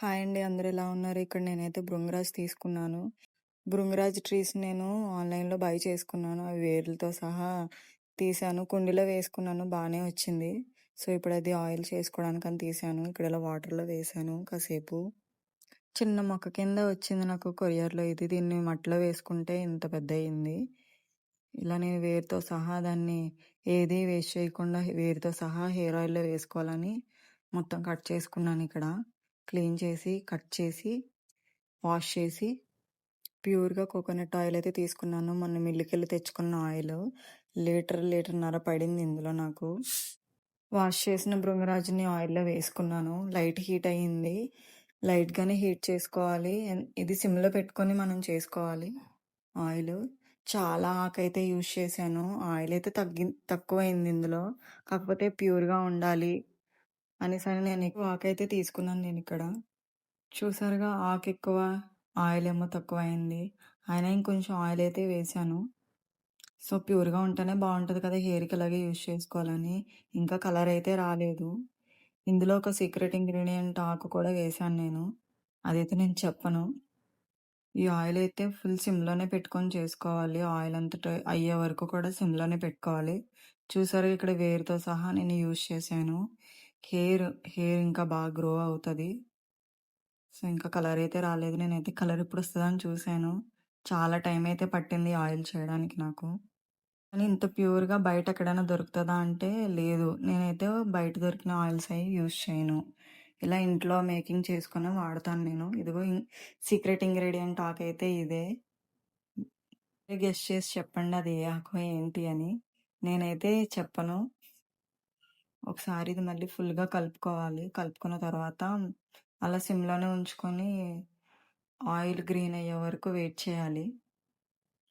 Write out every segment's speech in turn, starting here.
Hi అండి అందరు ఎలా ఉన్నారు? ఇక్కడ నేనైతే భృంగరాజ్ తీసుకున్నాను. భృంగరాజ్ ట్రీస్ నేను ఆన్‌లైన్‌లో బై చేసుకున్నాను. అవి వేర్లతో సహా తీశాను. కుండీలో వేసుకున్నాను బాగానే వచ్చింది. సో, ఇప్పుడు అది ఆయిల్ చేసుకోవడానికి అని తీసాను ఇక్కడ ఇలా వాటర్‌లో వేసాను కాసేపు. చిన్న మొక్క కింద వచ్చింది నాకు కొరియర్‌లో ఇది. దీన్ని మట్టిలో వేసుకుంటే ఇంత పెద్ద అయింది ఇలా నేను వేరుతో సహా దాన్ని ఏది వేస్ట్ చేయకుండా వేరుతో సహా హెయిర్ ఆయిల్‌లో వేసుకోవాలని మొత్తం కట్ చేసుకున్నాను ఇక్కడ. క్లీన్ చేసి, కట్ చేసి, వాష్ చేసి, ప్యూర్‌గా కోకోనట్ ఆయిల్ అయితే తీసుకున్నాను. మొన్న మిల్లుకెళ్ళి తెచ్చుకున్న ఆయిల్ లీటర్, లీటర్‌న్నర పడింది ఇందులో నాకు. వాష్ చేసిన భృంగరాజుని ఆయిల్‌లో వేసుకున్నాను. లైట్ హీట్ అయింది. లైట్‌గానే హీట్ చేసుకోవాలి. ఇది సిమ్‌లో పెట్టుకొని మనం చేసుకోవాలి ఆయిల్ చాలా ఆకైతే యూజ్ చేశాను. ఆయిల్ అయితే తగ్గి తక్కువైంది ఇందులో. కాకపోతే ప్యూర్‌గా ఉండాలి అనేసని నేను ఎక్కువ అయితే తీసుకున్నాను నేను ఇక్కడ చూసారుగా ఆకు ఎక్కువ ఆయిల్ ఏమో తక్కువ అయింది అయినా ఇంకొంచెం ఆయిల్ అయితే వేశాను. సో, ప్యూర్‌గా ఉంటేనే బాగుంటుంది కదా! హెయిర్‌కి అలాగే యూజ్ చేసుకోవాలని. ఇంకా కలర్ అయితే రాలేదు. ఇందులో ఒక సీక్రెట్ ఇంగ్రీడియంట్ ఆకు కూడా వేశాను నేను. అదైతే నేను చెప్పను. ఈ ఆయిల్ అయితే ఫుల్ సిమ్‌లోనే పెట్టుకొని చేసుకోవాలి. ఆయిల్ అంతటా అయ్యే వరకు కూడా సిమ్‌లోనే పెట్టుకోవాలి. చూసారుగా ఇక్కడ వేరుతో సహా నేను యూజ్ చేశాను. హెయిర్, హెయిర్ ఇంకా బాగా గ్రో అవుతుంది సో, ఇంకా కలర్ అయితే రాలేదు. నేనైతే కలర్ ఎప్పుడొస్తదని చూశాను. చాలా టైం అయితే పట్టింది ఆయిల్ చేయడానికి నాకు. కానీ ఇంత ప్యూర్‌గా బయట ఎక్కడైనా దొరుకుతుందా అంటే లేదు. నేనైతే బయట దొరికిన ఆయిల్స్ అవి యూజ్ చేయను. ఇలా ఇంట్లో మేకింగ్ చేసుకుని వాడతాను నేను. ఇదిగో సీక్రెట్ ఇంగ్రీడియంట్ టాక్ అయితే ఇదే. గెస్ట్ చేసి చెప్పండి అది ఏ ఏంటి అని. నేనైతే చెప్పను. ఒకసారి ఇది మళ్ళీ ఫుల్‌గా కలుపుకోవాలి. కలుపుకున్న తర్వాత అలా సిమ్‌లోనే ఉంచుకొని ఆయిల్ గ్రీన్ అయ్యే వరకు వెయిట్ చేయాలి.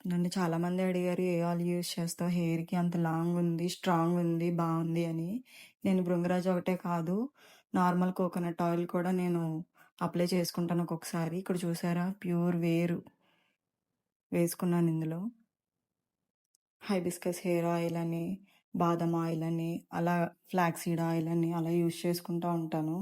నన్ను చాలామంది అడిగారు ఏ ఆయిల్ యూజ్ చేస్తావు? హెయిర్‌కి అంత లాంగ్ ఉంది, స్ట్రాంగ్ ఉంది, బాగుంది అని. నేను భృంగరాజ్ ఒకటే కాదు నార్మల్ కోకోనట్ ఆయిల్ కూడా నేను అప్లై చేసుకుంటాను ఒక్కొక్కసారి. ఇక్కడ చూసారా ప్యూర్ వేరు. వేసుకున్నాను ఇందులో. హైబిస్కస్ హెయిర్ ఆయిల్ అని, బాదం ఆయిల్ అని, అలా ఫ్లాక్సీడ్ సీడ్ ఆయిల్ అని అలా యూజ్ చేసుకుంటూ ఉంటాను.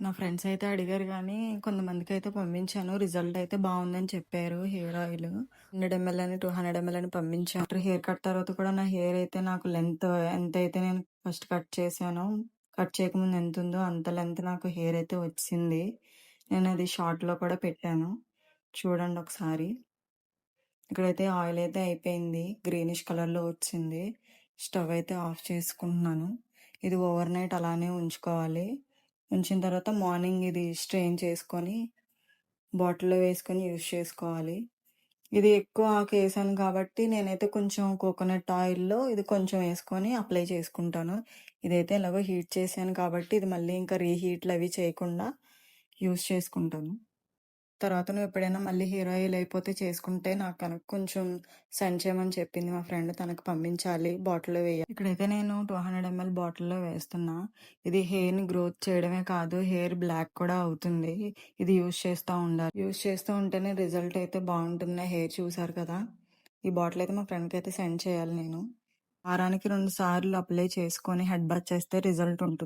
నా ఫ్రెండ్స్ అయితే అడిగారు కానీ కొంతమందికి అయితే పంపించాను. రిజల్ట్ అయితే బాగుందని చెప్పారు హెయిర్ ఆయిల్. 100 ఎంఎల్ అని, 200 ఎంఎల్ అని పంపించాను. ఆఫ్టర్ హెయిర్ కట్ తర్వాత కూడా నా హెయిర్ అయితే నాకు లెంత్ ఎంత అయితే నేను ఫస్ట్ కట్ చేశానో, కట్ చేయకముందు ఎంతుందో అంత లెంత్ నాకు హెయిర్ అయితే వచ్చింది. నేను అది షార్ట్‌లో కూడా పెట్టాను. చూడండి ఒకసారి. ఇక్కడైతే ఆయిల్ అయితే అయిపోయింది. గ్రీనిష్ కలర్‌లో వచ్చింది. స్టవ్ అయితే ఆఫ్ చేసుకుంటున్నాను. ఇది ఓవర్ నైట్ అలానే ఉంచుకోవాలి. ఉంచిన తర్వాత మార్నింగ్ ఇది స్ట్రెయిన్ చేసుకొని బాటిల్‌లో వేసుకొని యూజ్ చేసుకోవాలి. ఇది ఎక్కువ ఆకేసాను కాబట్టి నేనైతే కొంచెం కోకోనట్ ఆయిల్‌లో ఇది కొంచెం వేసుకొని అప్లై చేసుకుంటాను. ఇదైతే ఎలాగో హీట్ చేశాను కాబట్టి ఇది మళ్ళీ ఇంకా రీహీట్‌లు అవి చేయకుండా యూజ్ చేసుకుంటాను. తర్వాత నువ్వు ఎప్పుడైనా మళ్ళీ హీరోయిల్ అయిపోతే చేసుకుంటే నాకు కనుక కొంచెం సెండ్ చేయమని చెప్పింది మా ఫ్రెండ్. తనకు పంపించాలి బాటిల్‌లో వేయాలి ఇక్కడైతే నేను 200 ఎంఎల్ బాటిల్‌లో వేస్తున్నా. ఇది హెయిర్‌ని గ్రోత్ చేయడమే కాదు హెయిర్ బ్లాక్ కూడా అవుతుంది. ఇది యూజ్ చేస్తూ ఉండాలి. యూజ్ చేస్తూ ఉంటేనే రిజల్ట్ అయితే బాగుంటుంది హెయిర్ చూసారు కదా! ఈ బాటిల్ అయితే మా ఫ్రెండ్కి అయితే సెండ్ చేయాలి నేను. వారానికి రెండు సార్లు అప్లై చేసుకొని హెడ్ బాత్ చేస్తే రిజల్ట్ ఉంటుంది.